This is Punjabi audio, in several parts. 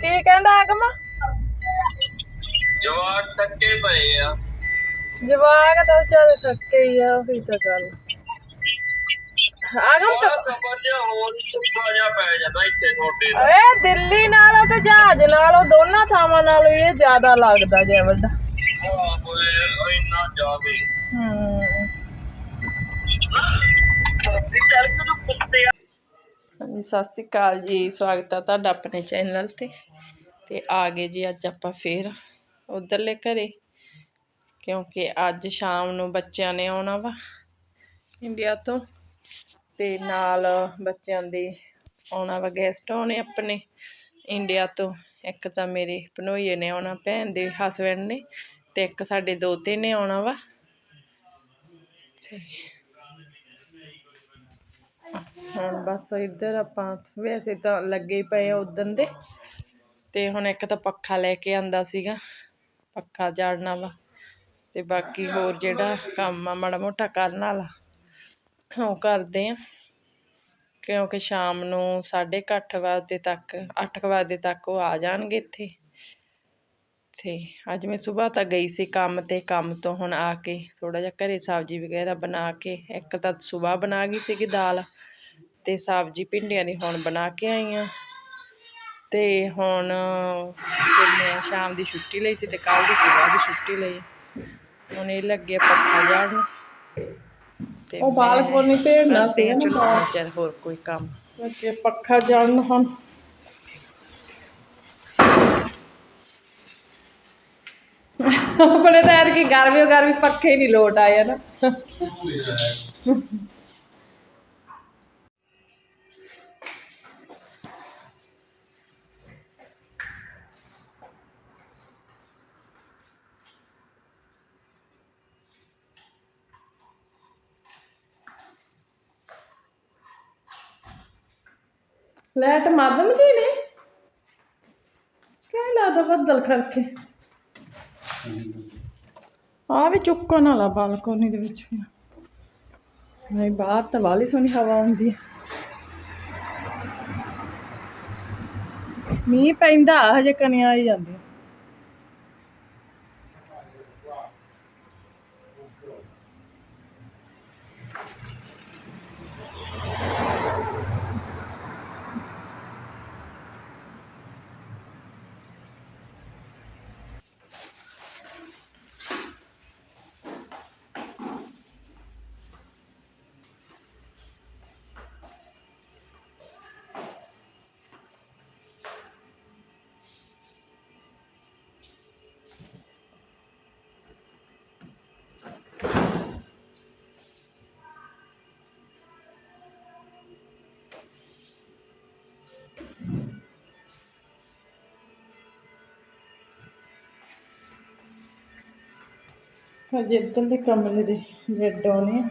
ਕੀ ਕਹਿੰਦਾ ਆਗਮ ਜਵਾਕ ਥੱਕੇ ਪਏ ਆ। ਜਵਾਕ ਤਾਂ ਵਿਚਾਰੇ ਥੱਕੇ ਹੀ ਆ ਉਹੀ ਤਾਂ ਗੱਲ। ਆਗਮ ਤਾਂ ਸਫਰ ਜਿਹਾ ਹੋਰ ਸੁੱਕਾ ਜਿਹਾ ਪੈ ਜਾਂਦਾ ਇੱਥੇ ਤੁਹਾਡੇ ਦਾ ਏ ਦਿੱਲੀ ਨਾਲੋਂ ਤੇ ਜਹਾਜ਼ ਨਾਲੋਂ ਦੋਨਾਂ ਥਾਵਾਂ ਨਾਲੋਂ ਇਹ ਜ਼ਿਆਦਾ ਲੱਗਦਾ ਜੇ ਵੱਡਾ ਆਹ ਹੋਏ ਇੰਨਾ ਜ਼ਿਆਦੇ ਹਾਂਜੀ ਸਤਿ ਸ਼੍ਰੀ ਅਕਾਲ ਜੀ, ਸਵਾਗਤ ਹੈ ਤੁਹਾਡਾ ਆਪਣੇ ਚੈਨਲ ਤੇ। ਤੇ ਆ ਗਏ ਜੀ ਅੱਜ ਆਪਾਂ ਫੇਰ ਉਧਰਲੇ ਘਰੇ, ਕਿਉਂਕਿ ਅੱਜ ਸ਼ਾਮ ਨੂੰ ਬੱਚਿਆਂ ਨੇ ਆਉਣਾ ਵਾ ਇੰਡੀਆ ਤੋਂ। ਤੇ ਨਾਲ ਬੱਚਿਆਂ ਦੇ ਆਉਣਾ ਵਾ ਗੈਸਟ ਆਉਣੇ ਆਪਣੇ ਇੰਡੀਆ ਤੋਂ। ਇੱਕ ਤਾਂ ਮੇਰੇ ਭਨੋਈਏ ਨੇ ਆਉਣਾ, ਭੈਣ ਦੇ ਹਸਬੰਡ ਨੇ, ਤੇ ਇੱਕ ਸਾਡੇ ਦੋਤੇ ਨੇ ਆਉਣਾ ਵਾ। ਤੇ ਹੁਣ ਬਸ ਇੱਧਰ ਆਪਾਂ ਵੈਸੇ ਤਾਂ ਲੱਗੇ ਹੀ ਪਏ ਆ ਉਦਣ ਦੇ। ਤੇ ਹੁਣ ਇੱਕ ਤਾਂ ਪੱਖਾ ਲੈ ਕੇ ਆਂਦਾ ਸੀਗਾ, ਪੱਖਾ ਝਾੜਨਾ ਵਾ ਤੇ ਬਾਕੀ ਹੋਰ ਜਿਹੜਾ ਕੰਮ ਆ ਮਾੜਾ ਮੋਟਾ ਕਰਨ ਵਾਲਾ, ਉਹ ਕਰਦੇ ਆ। ਕਿਉਂਕਿ ਸ਼ਾਮ ਨੂੰ 8:30 ਵਜੇ ਤੱਕ 8 ਵਜੇ ਤੱਕ ਉਹ ਆ ਜਾਣਗੇ ਇੱਥੇ। ਤੇ ਅੱਜ ਮੈਂ ਸਵੇਰ ਤਾਂ ਗਈ ਸੀ ਕੰਮ ਤੇ, ਕੰਮ ਤੋਂ ਹੁਣ ਆ ਕੇ ਥੋੜਾ ਜਿਹਾ ਘਰੇ ਸਬਜ਼ੀ ਵਗੈਰਾ ਬਣਾ ਕੇ, ਇੱਕ ਤਾਂ ਸਵੇਰ ਬਣਾ ਗਈ ਸੀਗੀ ਦਾਲ। ਤੇ ਸਬਜ਼ੀ ਭਿੰਡੀਆਂ ਦੀ ਹੁਣ ਬਣਾ ਕੇ ਆਈ ਆ। ਤੇ ਹੁਣ ਮੈਂ ਸ਼ਾਮ ਦੀ ਛੁੱਟੀ ਲਈ ਸੀ ਤੇ ਕੱਲ ਦੀ ਸਵੇਰ ਦੀ ਛੁੱਟੀ ਲਈ। ਹੁਣ ਇਹ ਲੱਗੇ ਪੱਖਾ ਝਾੜਨ ਤੇ ਉਹ ਬਾਲਕੋਨੀ ਭੇੜਨਾ ਸੀ ਨਾ ਚਲ ਹੋਰ ਕੋਈ ਕੰਮ। ਲੱਗੇ ਪੱਖਾ ਜਾਣ ਹੁਣ। ਆਪਣੇ ਤਾਂ ਐਰ ਕੀ ਗਰਮੀ ਗਰਮੀ ਪੱਖੇ ਨਹੀਂ ਲੋਟ ਆਏ ਨਾ ਲੈਟ ਮਾਧਮ ਜੀ ਨੇ? ਕਿਆ ਲਾਦਾ ਬੱਦਲ ਕਰਕੇ? ਆ ਵੀ ਚੁੱਕਣ ਵਾਲਾ ਬਾਲਕੋਨੀ ਦੇ ਵਿੱਚ ਨਹੀਂ, ਬਾਹਰ ਤਾਂ ਵਾਲੀ ਸੋਹਣੀ ਹਵਾ ਆਉਂਦੀ ਹੈ ਮੀਂਹ ਪੈਂਦਾ, ਹਜੇ ਕਣੀਆਂ ਆਈ ਜਾਂਦੀਆਂ। ਹਜੇ ਇੱਧਰਲੇ ਕਮਰੇ ਦੇ ਬੈੱਡ ਆਉਣੇ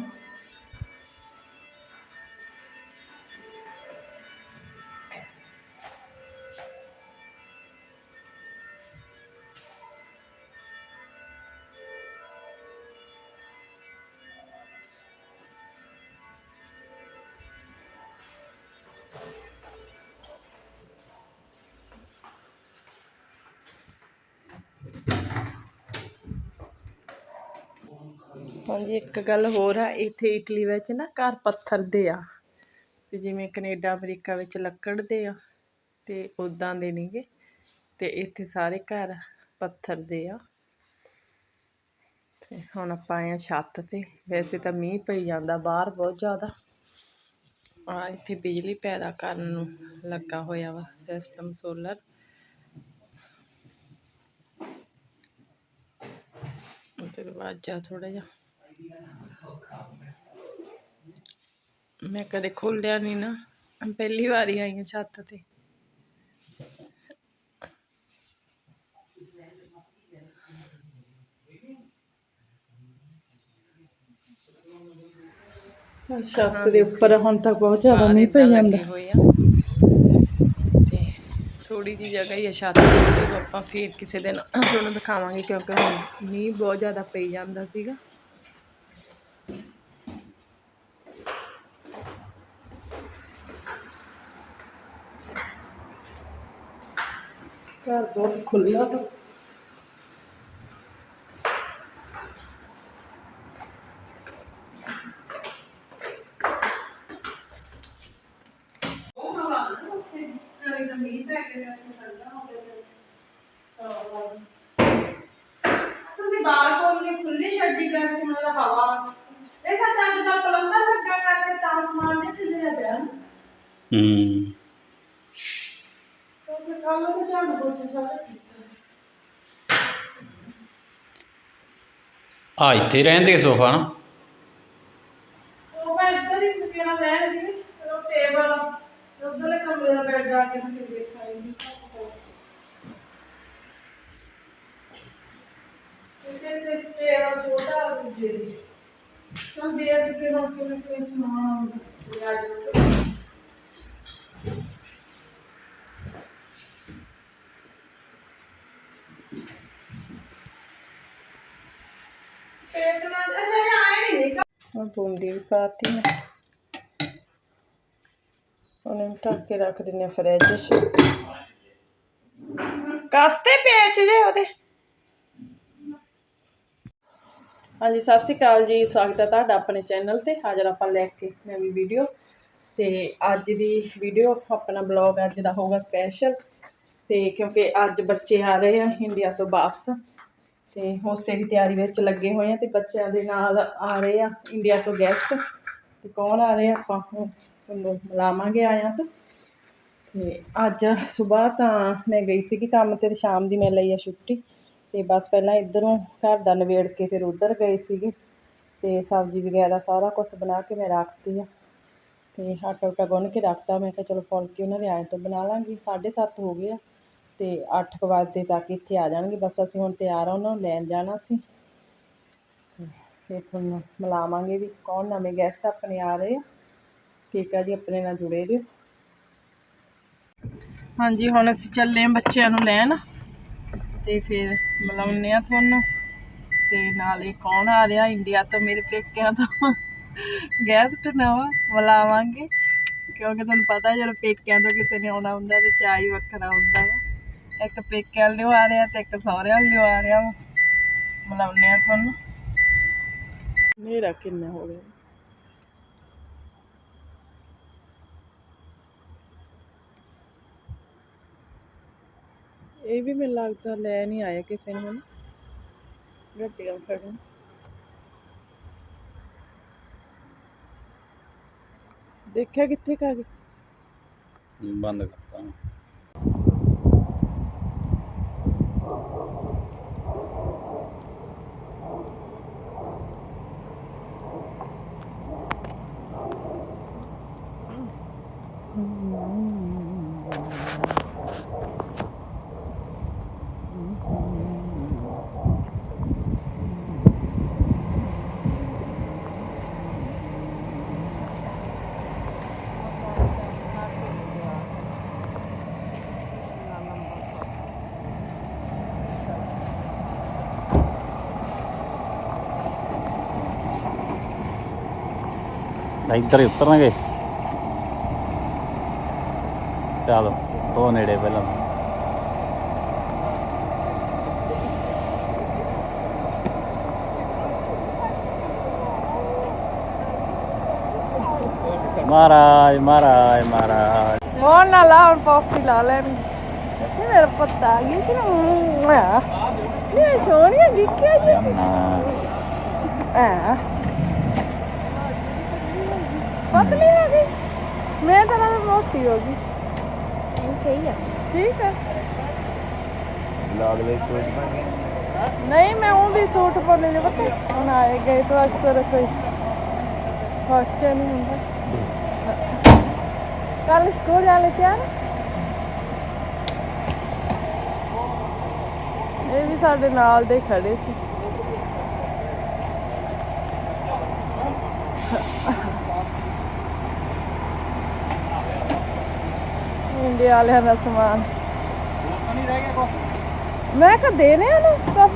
ਹਾਂਜੀ, ਇੱਕ ਗੱਲ ਹੋਰ ਆ, ਇੱਥੇ ਇਟਲੀ ਵਿੱਚ ਨਾ ਘਰ ਪੱਥਰ ਦੇ ਆ। ਤੇ ਜਿਵੇਂ ਕੈਨੇਡਾ, ਅਮਰੀਕਾ ਵਿੱਚ ਲੱਕੜ ਦੇ ਆ, ਤੇ ਉਦਾਂ ਦੇ ਨਹੀਂਗੇ ਤੇ ਇੱਥੇ ਸਾਰੇ ਘਰ ਪੱਥਰ ਦੇ ਆ। ਤੇ ਹੁਣ ਆਪਾਂ ਆਏ ਆ ਛੱਤ ਤੇ। ਵੈਸੇ ਤਾਂ ਮੀਂਹ ਪਈ ਜਾਂਦਾ, ਬਾਹਰ ਬਹੁਤ ਜ਼ਿਆਦਾ। ਆ ਇੱਥੇ ਬਿਜਲੀ ਪੈਦਾ ਕਰਨ ਨੂੰ ਲੱਗਾ ਹੋਇਆ ਵਾ ਸਿਸਟਮ ਸੋਲਰ ਦਰਵਾਜ਼ਾ ਥੋੜਾ ਜਿਹਾ ਮੈਂ ਕਦੇ ਖੋਲਿਆ ਨਹੀਂ ਨਾ। ਪਹਿਲੀ ਵਾਰੀ ਆਈ ਹਾਂ ਛੱਤ ਤੇ। ਛੱਤ ਦੇ ਉੱਪਰ ਹੁਣ ਤੱਕ ਬਹੁਤ ਜ਼ਿਆਦਾ ਮੀਂਹ ਪਈ ਜਾਂਦਾ। ਤੇ ਥੋੜੀ ਜਿਹੀ ਜਗ੍ਹਾ ਹੀ ਆ ਛੱਤ ਤੇ। ਆਪਾਂ ਫੇਰ ਕਿਸੇ ਦਿਨ ਤੁਹਾਨੂੰ ਦਿਖਾਵਾਂਗੇ ਕਿਉਂਕਿ ਹੁਣ ਮੀਂਹ ਬਹੁਤ ਜ਼ਿਆਦਾ ਪਈ ਜਾਂਦਾ ਸੀਗਾ। ਘਰ ਬਹੁਤ ਖੁੱਲਾ ਵਾ ਤੁਸੀਂ ਬਾਲਕੋਨੀ ਖੁੱਲੀ ਛੱਡੀ ਕਰਕੇ ਮੇਰਾ ਹਵਾ ਇਹ ਸੱਚ ਅੱਜ ਕੱਲ ਪਲੰਬਰ ਲੱਗਾ ਕਰਕੇ ਤਾਂ ਸਮਾਨ ਦੇ ਖਿਲਰਿਆ ਪਿਆ ਨਾ ਹੂੰ ਤੇ ਕੱਲ ਤਾਂ ਝਾੜੂ ਪੋਚਾ ਸਾਰਾ ਕੀਤਾ ਆ ਇੱਥੇ ਰਹਿੰਦੇ ਸੋਫਾ ਨਾ। ਸੋਫਾ ਇੱਧਰ ਹੀ ਕਿਹੜਾ ਲੈਣ ਦੀ। ਉਹ ਟੇਬਲ, ਉਧਰਲੇ ਕਮਰੇ ਦਾ ਬੈੱਡ ਆ ਕੇ ਫਿਰ ਦੇਖਾਂਗੇ ਸਭ ਕੁਝ ਤੇ ਤੇ ਤੇਰਾ ਛੋਟਾ ਦੂਜੇ ਦੀ। ਤਾਂ ਦੇਖ ਕੇ ਨਾ ਕਿਵੇਂ ਕੋਈ ਸਮਾਨ ਆਉਂਦਾ ਲੈ ਬੂੰਦੀ ਵੀ ਪਾਤੀ ਮੈਂ। ਉਹਨੇ ਢੱਕ ਕੇ ਰੱਖ ਦਿੰਨੇ ਫਰਿੱਜ 'ਚ। ਕਸਤੇ ਪੇਚ ਜੇ ਉਹਦੇ। ਹਾਂਜੀ, ਸਤਿ ਸ਼੍ਰੀ ਅਕਾਲ ਜੀ, ਸਵਾਗਤ ਹੈ ਤੁਹਾਡਾ ਆਪਣੇ ਚੈਨਲ ਤੇ। ਹਾਜ਼ਰ ਆਪਾਂ ਲੈ ਕੇ ਨਵੀਂ ਵੀਡੀਓ ਤੇ ਅੱਜ ਦੀ ਵੀਡੀਓ ਆਪਣਾ ਬਲੌਗ ਅੱਜ ਦਾ ਹੋਊਗਾ ਸਪੈਸ਼ਲ ਤੇ ਕਿਉਂਕਿ ਅੱਜ ਬੱਚੇ ਆ ਰਹੇ ਆ ਇੰਡੀਆ ਤੋਂ ਵਾਪਸ। ਤੇ ਉਸੇ ਦੀ ਤਿਆਰੀ ਵਿੱਚ ਲੱਗੇ ਹੋਏ ਆ ਤੇ ਬੱਚਿਆਂ ਦੇ ਨਾਲ ਆ ਰਹੇ ਆ ਇੰਡੀਆ ਤੋਂ ਗੈਸਟ। ਤੇ ਕੌਣ ਆ ਰਹੇ ਆ ਆਪਾਂ ਉਹ ਤੁਹਾਨੂੰ ਮਿਲਾਵਾਂਗੇ ਆਇਆ ਤੋਂ। ਤੇ ਅੱਜ ਸਵੇਰ ਤਾਂ ਮੈਂ ਗਈ ਸੀ ਕਿ ਕੰਮ ਤੇ ਤੇ ਸ਼ਾਮ ਦੀ ਮੈਂ ਲਈ ਆ ਛੁੱਟੀ। ਤੇ ਬਸ ਪਹਿਲਾਂ ਇਧਰੋਂ ਘਰ ਦਾ ਨਵੇੜ ਕੇ ਫਿਰ ਉਧਰ ਗਏ ਸੀਗੇ। ਤੇ ਸਬਜ਼ੀ ਵਗੈਰਾ ਸਾਰਾ ਕੁਝ ਬਣਾ ਕੇ ਮੈਂ ਰੱਖਤੀ ਆ। ਤੇ ਆਟਾ ਉਟਾ ਗੁੰਨ ਕੇ ਰੱਖਤਾ। ਮੈਂ ਕਿਹਾ ਚਲੋ ਫੁਲਕੇ ਉਹਨਾਂ ਦੇ ਆਏ ਤੋਂ ਬਣਾ ਲਾਂਗੀ। 7:30 ਹੋ ਗਏ ਆ। ਤੇ 8 ਵਜੇ ਤੱਕ ਇੱਥੇ ਆ ਜਾਣਗੇ। ਬਸ ਅਸੀਂ ਹੁਣ ਤਿਆਰ ਆ, ਉਹਨਾਂ ਨੂੰ ਲੈਣ ਜਾਣਾ ਸੀ। ਫਿਰ ਤੁਹਾਨੂੰ ਮਿਲਾਵਾਂਗੇ ਵੀ ਕੌਣ ਨਵੇਂ ਗੈਸਟ ਆਪਣੇ ਆ ਰਹੇ ਆ। ਠੀਕ ਆ ਜੀ, ਆਪਣੇ ਨਾਲ ਜੁੜੇ ਰਹੋ। ਹਾਂਜੀ, ਹੁਣ ਅਸੀਂ ਚੱਲੇ ਆ ਬੱਚਿਆਂ ਨੂੰ ਲੈਣ। ਤੇ ਫਿਰ ਮਿਲਾਉਂਦੇ ਆ ਤੁਹਾਨੂੰ। ਤੇ ਨਾਲੇ ਕੌਣ ਆ ਰਿਹਾ? ਇੰਡੀਆ ਤੋਂ ਮੇਰੇ ਪੇਕਿਆਂ ਤੋਂ। ਗੈਸਟ ਨਵਾਂ ਮਿਲਾਵਾਂਗੇ। ਕਿਉਂਕਿ ਤੁਹਾਨੂੰ ਪਤਾ ਜਦੋਂ ਪੇਕਿਆਂ ਤੋਂ ਕਿਸੇ ਨੇ ਆਉਣਾ ਹੁੰਦਾ ਤੇ ਚਾਹ ਹੀ ਵੱਖਰਾ ਹੁੰਦਾ। ਇੱਕ ਪੇਕਿਆਂ ਲਿਓ ਆ ਰਿਹਾ ਤੇ ਇੱਕ ਸਹੁਰਿਆਂ ਲਿਓ ਆ ਰਿਹਾ ਵਾ। ਮਿਲਾਉਂਦੇ ਆ ਤੁਹਾਨੂੰ। ਮੇਰਾ ਕਿੰਨਾ ਹੋ ਗਿਆ। ਇਹ ਵੀ ਮੈਨੂੰ ਲੱਗਦਾ ਲੈ ਨਹੀਂ ਆਇਆ ਕਿਸੇ ਨੇ ਗੱਡੀਆਂ ਖੜੀਆਂ ਦੇਖਿਆ ਕਿੱਥੇ ਕਾ ਗਏ? ਬੰਦ ਕਰਤਾ। ਇੱਧਰ ਹੀ ਉਤਰਨਗੇ ਚਲੋ ਉਹ ਨੇੜੇ ਪਹਿਲਾਂ ਮਹਾਰਾਜ ਮਹਾਰਾਜ ਮਹਾਰਾਜ ਹੁਣ ਨਾ ਲਾ ਹੁਣ ਪੌਪੀ ਲਾ ਲੈਣ ਇਹ ਮੇਰਾ ਪੱਤਾ ਆ ਗਿਆ ਕਿ ਨਾ ਇਹ ਸੋਹਣੀਆਂ ਦਿਖਿਆ ਜੀ ਆ ਪਤਲੀ ਹੋ ਗਈ ਮੈਂ ਤਾਂ ਨਾਲ ਮੋਟੀ ਹੋ ਗਈ। ਸਹੀ ਆ। ਠੀਕ ਹੈ ਲਾਗਲੇ ਸੋਚ ਬਣ ਨਹੀਂ ਮੈਂ ਉਹ ਵੀ ਸੂਟ ਪਾਉਣੇ ਨੇ ਪਤਾ। ਹੁਣ ਆਏ ਗਏ ਤਾਂ ਅਕਸਰ ਕੋਈ ਫੰਕਸ਼ਨ ਨਹੀਂ ਹੁੰਦਾ। ਕੱਲ ਸਕੂਲ ਵਾਲੇ ਤਿਆਰ ਇਹ ਵੀ ਸਾਡੇ ਨਾਲ ਦੇ ਖੜੇ ਸੀ। ਇੰਡੀਆ ਵਾਲਿਆਂ ਦਾ ਸਮਾਨ। ਮੈਂ ਕਹ ਦੇਣੇ ਆ ਬਸ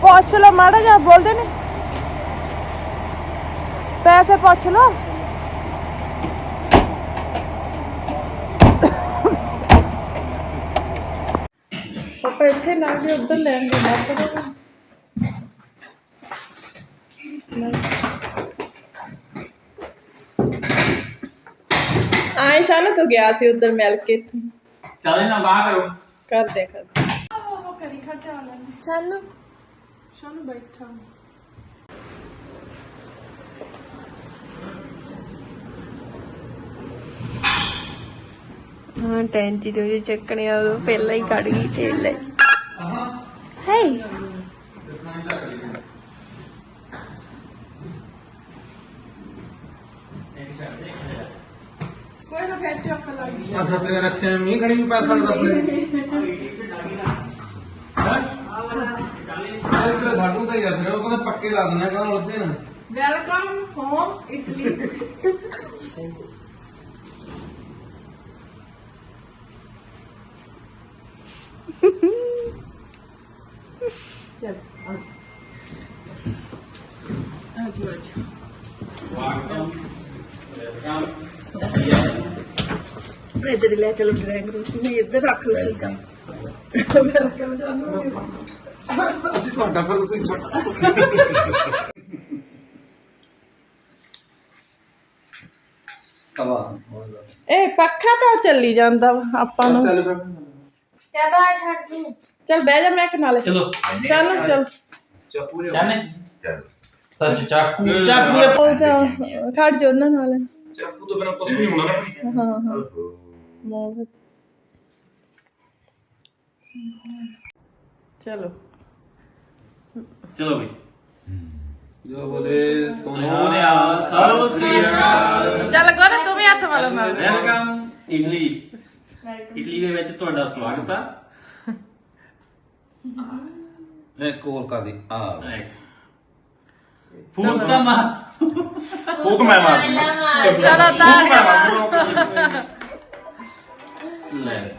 ਪੁੱਛ ਲਓ ਮਾੜਾ ਜਿਹਾ, ਬੋਲਦੇ ਨੇ। ਪੈਸੇ ਪੁੱਛ ਲਓ। ਇੱਥੇ ਨਾ ਵੀ ਉਧਰ ਲੈਣ ਦੇ, ਬਸ। ਆਏ ਸ਼ਾਨ ਤੂੰ ਗਿਆ ਸੀ ਉਧਰ ਮਿਲ ਕੇ ਇੱਥੋਂ। ਚੱਲ ਇਹਨਾਂ ਬਾਹਰ ਕਰੋ। ਕਰ ਦੇ ਕਰ ਦੇ। ਉਹ ਕਰੀ ਖਟਾ ਲੈਣ ਸਾਨੂੰ। ਸ਼ਾਨੂ ਬੈਠਾ। ਹਾਂ ਟੈਂਚੀ ਤੋਂ ਜੇ ਚੱਕਣੇ ਆ ਪਹਿਲਾਂ ਹੀ ਕੱਢ ਗਈ ਤੇਲ ਲੈ ਹੇ ਕੋਈ ਨਾ ਫੇਰ ਆ ਸੱਤੇ ਰੱਖਿਆ ਮੀਂਹ ਕਣੀ ਵੀ ਪੈ ਸਕਦਾ ਆਪਣੇ। ਹਾਂ? ਇਹ ਸਾਡੂ ਤਾਂ ਯਾਰ ਉਹ ਕਹਿੰਦਾ ਪੱਕੇ ਲਾ ਦਿੰਦੇ ਕਹਿੰਦਾ ਉੱਥੇ ਨਾ। ਵੈਲਕਮ ਹੋਮ ਇਟਲੀ ਇੱਧਰ ਹੀ ਲੈ ਚਲੋ ਡਰਾਇੰਗ ਰੂਮ ਨਹੀਂ ਇੱਧਰ ਰੱਖ ਲਓ। ਠੀਕ ਆ ਅਸੀਂ ਤੁਹਾਡਾ ਫਿਰ ਤੁਸੀਂ ਸਾਡਾ ਤਵਾ ਇਹ ਪੱਖਾ ਤਾਂ ਚੱਲੀ ਜਾਂਦਾ ਵਾ ਆਪਾਂ ਨੂੰ। ਚੱਲ ਬਾਤ ਛੱਡ ਦੂੰ। ਚੱਲ ਬਹਿ ਜਾ ਮੈਂ ਕਿ ਨਾਲੇ। ਚਲੋ। ਚੱਲ। ਚੱਲ। ਚੱਲ ਚਾਕੂ ਚਾਕੂ ਦੇ ਉਹ ਤਾਂ ਖੜ ਜਾ ਉਹਨਾਂ ਨਾਲ। ਚਾਕੂ ਤੋਂ ਬਿਨਾ ਕੁਝ ਨਹੀਂ ਹੋਣਾ ਨਾ। ਹਾਂ ਹਾਂ। ਮੋਹ ਚਲੋ। ਚਲੋ ਬਈ। ਜੋ ਬੋਲੇ ਸੋਨਿਆ ਸਤਿ ਸ੍ਰੀ ਅਕਾਲ। ਚੱਲ ਗੋਰੇ ਤੂੰ ਵੀ ਹੱਥ ਵਾਲਾ ਮਾਰ। ਵੈਲਕਮ ਇਟਲੀ ਵੈਲਕਮ ਇਟਲੀ ਦੇ ਵਿੱਚ ਤੁਹਾਡਾ ਸਵਾਗਤ ਆ। ਮੈਂ ਕੋਲ ਕਾ ਦੀ ਆ ਫੂਕ ਕਾ ਮਾ ਫੂਕ ਮੈਂ ਮਾਰ। ਚਲੋ ਤਾਂ ਲੈ।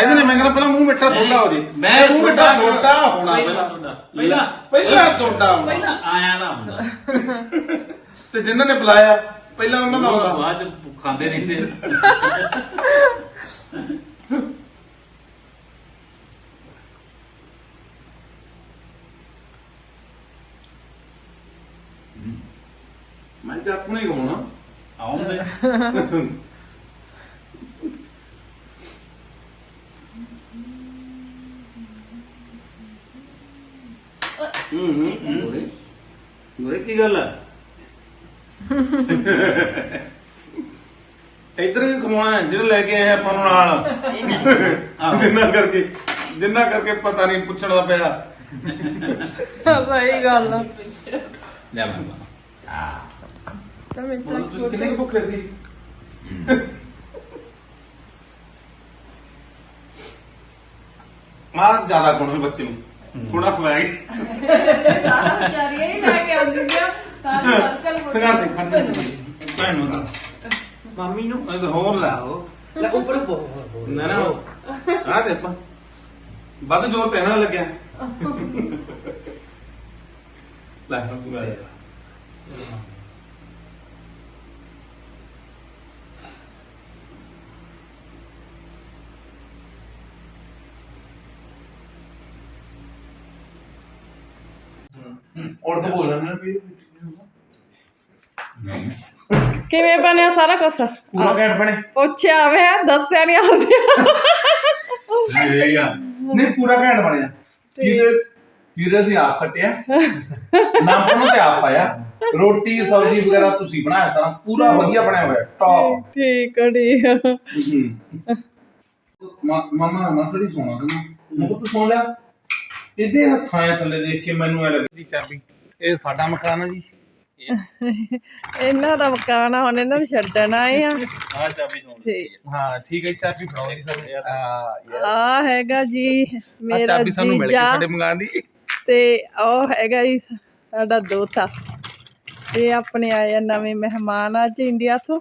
ਇਹਦੇ ਨੇ ਮੈਂ ਕਹਿੰਦਾ ਪਹਿਲਾਂ ਮੂੰਹ ਮਿੱਠਾ ਥੋੜਾ ਹੋ ਜੇ। ਮੈਂ ਮੂੰਹ ਮਿੱਠਾ ਥੋੜਾ ਹੋਣਾ। ਪਹਿਲਾਂ ਪਹਿਲਾਂ। ਪਹਿਲਾਂ ਪਹਿਲਾਂ ਥੋੜਾ ਹੋਣਾ। ਪਹਿਲਾਂ ਆਇਆ ਨਾ ਹੁੰਦਾ। ਤੇ ਜਿਨ੍ਹਾਂ ਨੇ ਬੁਲਾਇਆ ਪਹਿਲਾਂ ਉਹਨਾਂ ਦਾ ਹੁੰਦਾ। ਬਾਅਦ ਚ ਖਾਂਦੇ ਰਹਿੰਦੇ ਮੈਂ ਚਾਕੂ ਨਹੀਂ ਘਮਾਉਣਾ ਆਉਂਦੇ। ਹੂੰ ਹੂੰ। ਗੋਰੇ ਗੋਰੇ ਕੀ ਗੱਲ ਹੈ ਇਧਰ ਵੀ ਹੈ, ਜਿਹੜਾ ਲੈ ਕੇ ਆਏ ਆਪਾਂ ਨੂੰ ਨਾਲ। ਜਿੰਨਾ ਕਰਕੇ ਜਿੰਨਾ ਕਰਕੇ ਪਤਾ ਨਹੀਂ ਪੁੱਛਣ ਦਾ ਪਿਆ। ਸਹੀ ਗੱਲ ਆ। ਲੈ ਮੈਂ ਤਾਂ ਮੈਂ ਤੁਸੀਂ ਕਿੰਨੇ ਕੁ ਭੁੱਖੇ ਸੀ? ਮਾਂ ਜ਼ਿਆਦਾ ਕੋਣ ਬੱਚੇ ਨੂੰ। ਥੋੜਾ ਖਵਾਈ ਸਾਰਾ ਵਿਚਾਰੀਆਂ ਹੀ ਲੈ ਕੇ ਆਉਂਦੀਆਂ ਸਾਰਾ ਚੱਲ ਸੰਗਾਰ ਸਿੰਘ ਖੜ ਜਾ ਭੈਣ ਨੂੰ ਤਾਂ ਮੰਮੀ ਨੂੰ ਇਹ ਤਾਂ ਹੋਰ ਲਾ ਉਹ ਲੈ ਉੱਪਰ ਬਹੁਤ ਨਾ ਨਾ ਆ ਦੇ ਪਾ। ਵੱਧ ਜ਼ੋਰ ਤੇ ਨਾ ਲੱਗਿਆ। ਲੈ ਹੁਣ ਪੂਰਾ ਔਰ ਤਾਂ ਬਣਿਆ ਸਾਰਾ ਕੁਛ? ਪੂਰਾ ਘੈਂਟ ਬਣੇ? ਪੁੱਛਿਆ ਮੈਂ ਦੱਸਿਆ ਨਹੀਂ ਆਉਂਦਾ। ਨਹੀਂ ਯਾਰ ਨਹੀਂ ਪੂਰਾ ਘੈਂਟ ਬਣਿਆ। ਕਿਰੇ ਕਿਰੇ ਸੀ ਆਪ ਖਟਿਆ ਨਾਮ ਨੂੰ ਤੇ ਆਪ ਆਇਆ ਰੋਟੀ ਸਬਜ਼ੀ ਵਗੈਰਾ ਤੁਸੀਂ ਬਣਾਇਆ ਸਾਰਾ। ਪੂਰਾ ਵਧੀਆ ਬਣਿਆ ਹੋਇਆ। ਟੌਪ ਠੀਕ ਹੈ ਠੀਕ ਮਾਮਾ ਮਾਸੜੀ ਸੋਣਾ ਮੈਂ ਤੂੰ ਸੌਂ ਲਿਆ? ਇਹਦੇ ਹੱਥਾਂ ਆ ਥੱਲੇ ਦੇਖ ਕੇ ਮੈਨੂੰ ਐ ਲੱਗਦੀ ਚਾਬੀ। ਇਹ ਸਾਡਾ ਮਕਾਨ ਹੈ ਜੀ। ਇਹਨਾਂ ਦਾ ਮਕਾਨ ਆ ਹੁਣ ਇਹਨਾਂ ਨੂੰ ਛੱਡਣ ਆਏ ਆ। ਹਾਂ ਚਾਬੀ ਠੀਕ। ਹਾਂ ਠੀਕ ਹੈ ਜੀ, ਚਾਬੀ ਫੜਾਓ ਜੀ ਸਾਨੂੰ। ਆ ਆ ਹੈਗਾ ਜੀ ਮੇਰਾ ਚਾਬੀ ਸਾਨੂੰ ਮਿਲ ਗਈ ਜੀਜਾ ਸਾਡੇ ਮਕਾਨ ਦੀ। ਤੇ ਉਹ ਹੈਗਾ ਜੀ ਸਾਡਾ ਦੋਤਾ। ਇਹ ਆਪਣੇ ਆਏ ਆ ਨਵੇਂ ਮਹਿਮਾਨ ਅੱਜ ਇੰਡੀਆ ਤੋਂ।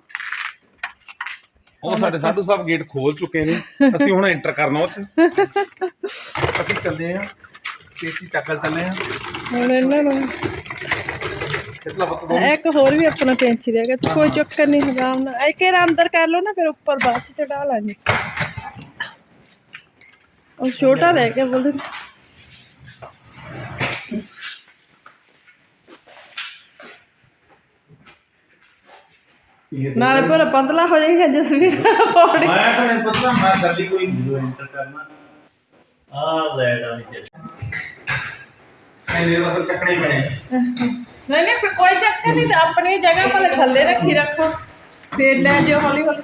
ਉਹ ਸਾਡੇ ਸਾਧੂ ਸਾਹਿਬ ਗੇਟ ਖੋਲ ਚੁੱਕੇ ਨੇ। ਅਸੀਂ ਹੁਣ ਐਂਟਰ ਕਰਨਾ ਉਹ ਚ। ਅਸੀਂ ਚੱਲਦੇ ਆਂ ਤੇਤੀ ਚੱਕਲ ਚੱਲੇ ਆਂ। ਹੁਣ ਇਹਨਾਂ ਨੂੰ ਕਿਤਲਾ ਦੋ ਇੱਕ ਹੋਰ ਵੀ ਆਪਣਾ ਟੈਂਚੀ ਰਹਿ ਗਿਆ ਕੋਈ ਚੱਕਰ ਨਹੀਂ ਹਰਾਮ ਨਾਲ ਇੱਕ ਇਹਦਾ ਅੰਦਰ ਕਰ ਲਓ ਨਾ ਫਿਰ ਉੱਪਰ ਬਾਅਦ ਚ ਚੜਾ ਲਾਂਗੇ। ਉਹ ਛੋਟਾ ਰਹਿ ਗਿਆ ਬੋਲਦੇ ਨਾਲੇ ਪਰ ਪਤਲਾ ਹੋ ਜਾਏਗਾ ਜਸਵੀਰ ਪੌੜੀ। ਮੈਂ ਤੁਹਾਨੂੰ ਪਤਾ ਮੈਂ ਗੱਲ ਹੀ ਕੋਈ ਨਹੀਂ ਐਂਟਰ ਕਰਨਾ ਆ ਲੈ ਡਾ ਨੀਚੇ ਐਨੇ ਦਾ ਫਿਰ ਚੱਕਣੇ ਹੀ ਪੈਣੇ। ਨਹੀਂ ਨਹੀਂ ਫਿਰ ਕੋਈ ਚੱਕਰ ਨਹੀਂ ਤੇ ਆਪਣੀ ਜਗ੍ਹਾ ਭਲੇ ਥੱਲੇ ਰੱਖੀ ਰੱਖੋ। ਫੇਰ ਲੈ ਜਿਓ ਹੌਲੀ ਹੌਲੀ।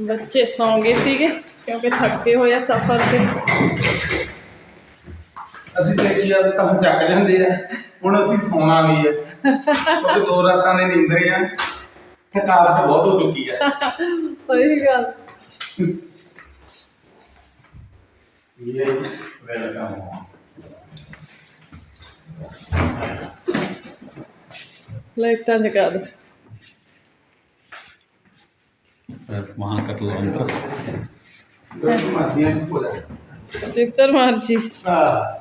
ਬੱਚੇ ਸੌਂ ਗਏ ਸੀਗੇ ਕਿਉਂਕਿ ਥੱਕੇ ਹੋਏ ਆ ਸਫ਼ਰ ਤੇ। ਅਸੀਂ ਤੇ ਕੀ ਜਦ ਤਾਂ ਚੱਕ ਜਾਂਦੇ ਆ ਹੁਣ ਅਸੀਂ ਸੌਣਾ ਵੀ ਹੈ ਕਿਉਂਕਿ ਦੋ ਰਾਤਾਂ ਦੇ ਨੀਂਦਰੇ ਆ ਥਕਾਵਟ ਬਹੁਤ ਹੋ ਚੁੱਕੀ ਹੈ ਸਹੀ ਗੱਲ ਇਹ ਵੈਲਕਮ ਲਾਈਟਾਂ ਜਗਾ ਦੋ ਬਸ ਮਹਾਂ ਕਤਲ ਅੰਤਰ ਦੋ ਮਾਤੀਆਂ ਕੋਲ ਚਿੱਤਰ ਮਾਰ ਜੀ ਆ